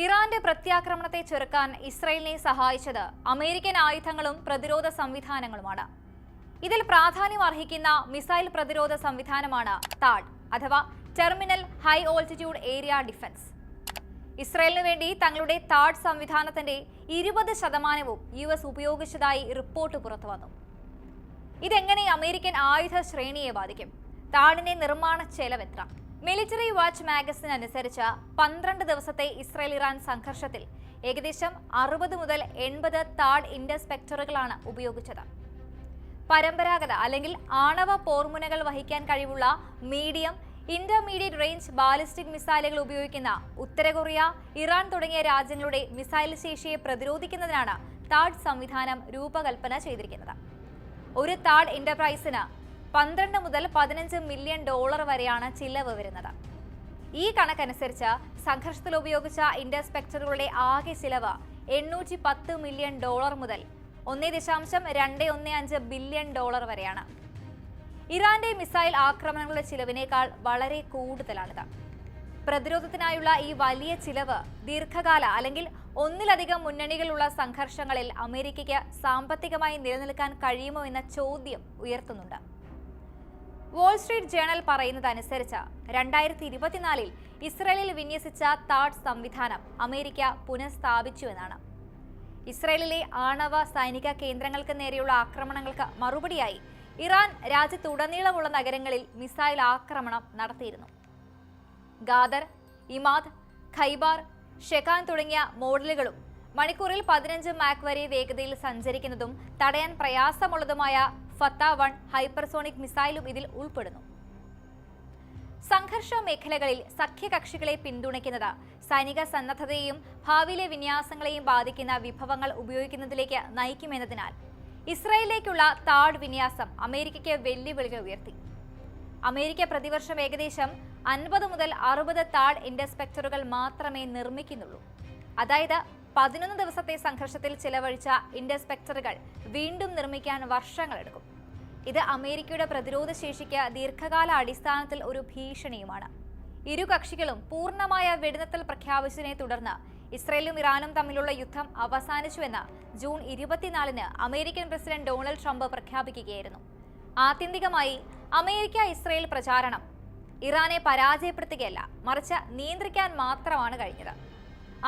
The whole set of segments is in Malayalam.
ഇറാന്റെ പ്രത്യാക്രമണത്തെ ചെറുക്കാൻ ഇസ്രയേലിനെ സഹായിച്ചത് അമേരിക്കൻ ആയുധങ്ങളും പ്രതിരോധ സംവിധാനങ്ങളുമാണ്. ഇതിൽ പ്രാധാന്യം അർഹിക്കുന്ന മിസൈൽ പ്രതിരോധ സംവിധാനമാണ് താഡ് അഥവാ terminal high altitude area defence. ഇസ്രയേലിനു വേണ്ടി തങ്ങളുടെ താഡ് സംവിധാനത്തിന്റെ ഇരുപത് ശതമാനവും യു എസ് ഉപയോഗിച്ചതായി റിപ്പോർട്ട് പുറത്തുവന്നു ഇതെങ്ങനെ അമേരിക്കൻ ആയുധ ശ്രേണിയെ ബാധിക്കും? താഡിന്റെ നിർമ്മാണ ചെലവ് എത്ര? മിലിറ്ററി വാച്ച് മാഗസിൻ അനുസരിച്ച് പന്ത്രണ്ട് ദിവസത്തെ ഇസ്രായേൽ ഇറാൻ സംഘർഷത്തിൽ ഏകദേശം അറുപത് മുതൽ എൺപത് താഡ് ഇൻഡസ്പെക്ടറുകളാണ് ഉപയോഗിച്ചത്. പരമ്പരാഗത അല്ലെങ്കിൽ ആണവ പോർമുനകൾ വഹിക്കാൻ കഴിവുള്ള മീഡിയം ഇന്റർമീഡിയറ്റ് റേഞ്ച് ബാലിസ്റ്റിക് മിസൈലുകൾ ഉപയോഗിക്കുന്ന ഉത്തര കൊറിയ ഇറാൻ തുടങ്ങിയ രാജ്യങ്ങളുടെ മിസൈൽ ശേഷിയെ പ്രതിരോധിക്കുന്നതിനാണ് താഡ് സംവിധാനം രൂപകൽപ്പന ചെയ്തിരിക്കുന്നത്. ഒരു താഡ് എന്റർപ്രൈസിന് പന്ത്രണ്ട് മുതൽ പതിനഞ്ച് മില്യൺ ഡോളർ വരെയാണ് ചിലവ് വരുന്നത്. ഈ കണക്കനുസരിച്ച് സംഘർഷത്തിൽ ഉപയോഗിച്ച ഇൻഡസ്പെക്ടറുകളുടെ ആകെ ചിലവ് എണ്ണൂറ്റി പത്ത് മില്യൺ ഡോളർ മുതൽ ഒന്നേ ദശാംശം രണ്ട് ഒന്ന് അഞ്ച് ബില്യൺ ഡോളർ വരെയാണ്. ഇറാന്റെ മിസൈൽ ആക്രമണങ്ങളുടെ ചിലവിനേക്കാൾ വളരെ കൂടുതലാണിത്. പ്രതിരോധത്തിനായുള്ള ഈ വലിയ ചിലവ് ദീർഘകാല അല്ലെങ്കിൽ ഒന്നിലധികം മുന്നണികളുള്ള സംഘർഷങ്ങളിൽ അമേരിക്കയ്ക്ക് സാമ്പത്തികമായി നിലനിൽക്കാൻ കഴിയുമോ എന്ന ചോദ്യം ഉയർത്തുന്നുണ്ട്. വാൾസ്ട്രീറ്റ് ജേണൽ പറയുന്നതനുസരിച്ച് രണ്ടായിരത്തി ഇരുപത്തിനാലിൽ ഇസ്രയേലിൽ വിന്യസിച്ച താഡ് സംവിധാനം അമേരിക്ക പുനഃസ്ഥാപിച്ചുവെന്നാണ്. ഇസ്രയേലിലെ ആണവ സൈനിക കേന്ദ്രങ്ങൾക്ക് നേരെയുള്ള ആക്രമണങ്ങൾക്ക് മറുപടിയായി ഇറാൻ രാജ്യത്തുടനീളമുള്ള നഗരങ്ങളിൽ മിസൈൽ ആക്രമണം നടത്തിയിരുന്നു. ഗാദർ ഇമാദ് ഖൈബാർ ഷെഖാൻ തുടങ്ങിയ മോഡലുകളും മണിക്കൂറിൽ പതിനഞ്ച് മാക് വരെ വേഗതയിൽ സഞ്ചരിക്കുന്നതും തടയാൻ പ്രയാസമുള്ളതുമായ ഫത്ത വൺ ഹൈപ്പർസോണിക് മിസൈലും ഇതിൽ ഉൾപ്പെടുന്നു. സംഘർഷ മേഖലകളിൽ സഖ്യകക്ഷികളെ പിന്തുണയ്ക്കുന്നത് സൈനിക സന്നദ്ധതയെയും ഭാവിയിലെ വിന്യാസങ്ങളെയും ബാധിക്കുന്ന വിഭവങ്ങൾ ഉപയോഗിക്കുന്നതിലേക്ക് നയിക്കുമെന്നതിനാൽ ഇസ്രയേലിലേക്കുള്ള താഡ് വിന്യാസം അമേരിക്കയ്ക്ക് വെല്ലുവിളികൾ ഉയർത്തി. അമേരിക്ക പ്രതിവർഷം ഏകദേശം അൻപത് മുതൽ അറുപത് താഡ് ഇൻഡസ്പെക്ടറുകൾ മാത്രമേ നിർമ്മിക്കുന്നുള്ളൂ. അതായത് പതിനൊന്ന് ദിവസത്തെ സംഘർഷത്തിൽ ചിലവഴിച്ച ഇൻഡസ്പെക്ടറുകൾ വീണ്ടും നിർമ്മിക്കാൻ വർഷങ്ങളെടുക്കും. ഇത് അമേരിക്കയുടെ പ്രതിരോധ ശേഷിക്ക് ദീർഘകാല അടിസ്ഥാനത്തിൽ ഒരു ഭീഷണിയുമാണ്. ഇരു കക്ഷികളും പൂർണമായ വെടിനിർത്തൽ പ്രഖ്യാപിച്ചതിനെ തുടർന്ന് ഇസ്രയേലും ഇറാനും തമ്മിലുള്ള യുദ്ധം അവസാനിച്ചുവെന്ന് ജൂൺ ഇരുപത്തിനാലിന് അമേരിക്കൻ പ്രസിഡന്റ് ഡൊണാൾഡ് ട്രംപ് പ്രഖ്യാപിക്കുകയായിരുന്നു. ആത്യന്തികമായി അമേരിക്ക ഇസ്രയേൽ പ്രചാരണം ഇറാനെ പരാജയപ്പെടുത്തുകയല്ല മറിച്ച് നിയന്ത്രിക്കാൻ മാത്രമാണ് കഴിഞ്ഞത്.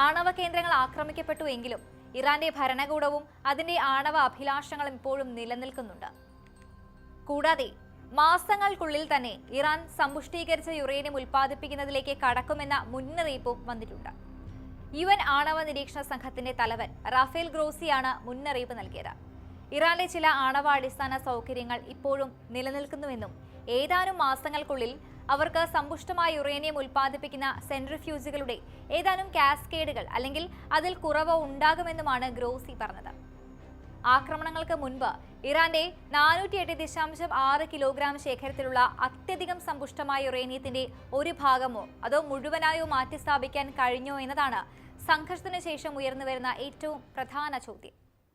ആണവ കേന്ദ്രങ്ങൾ ആക്രമിക്കപ്പെട്ടുവെങ്കിലും ഇറാന്റെ ഭരണകൂടവും അതിന്റെ ആണവ അഭിലാഷങ്ങളും ഇപ്പോഴും നിലനിൽക്കുന്നുണ്ട്. കൂടാതെ മാസങ്ങൾക്കുള്ളിൽ തന്നെ ഇറാൻ സമ്പുഷ്ടീകരിച്ച യുറേനിയം ഉൽപ്പാദിപ്പിക്കുന്നതിലേക്ക് കടക്കുമെന്ന മുന്നറിയിപ്പും വന്നിട്ടുണ്ട്. യു എൻ ആണവ നിരീക്ഷണ സംഘത്തിന്റെ തലവൻ റാഫേൽ ഗ്രോസിയാണ് മുന്നറിയിപ്പ് നൽകിയത്. ഇറാനിലെ ചില ആണവ അടിസ്ഥാന സൗകര്യങ്ങൾ ഇപ്പോഴും നിലനിൽക്കുന്നുവെന്നും ഏതാനും മാസങ്ങൾക്കുള്ളിൽ അവർക്ക് സമ്പുഷ്ടമായ യുറേനിയം ഉൽപ്പാദിപ്പിക്കുന്ന സെൻട്രിഫ്യൂജുകളുടെ ഏതാനും കാസ്കേഡുകൾ അല്ലെങ്കിൽ അതിൽ കുറവ് ഉണ്ടാകുമെന്നുമാണ് ഗ്രോസി പറഞ്ഞത്. ആക്രമണങ്ങൾക്ക് മുൻപ് ഇറാന്റെ നാനൂറ്റി എട്ട് ദശാംശം ആറ് കിലോഗ്രാം ശേഖരത്തിലുള്ള അത്യധികം സമ്പുഷ്ടമായ യുറേനിയത്തിന്റെ ഒരു ഭാഗമോ അതോ മുഴുവനായോ മാറ്റിസ്ഥാപിക്കാൻ കഴിഞ്ഞോ എന്നതാണ് സംഘർഷത്തിന് ശേഷം ഉയർന്നുവരുന്ന ഏറ്റവും പ്രധാന ചോദ്യം.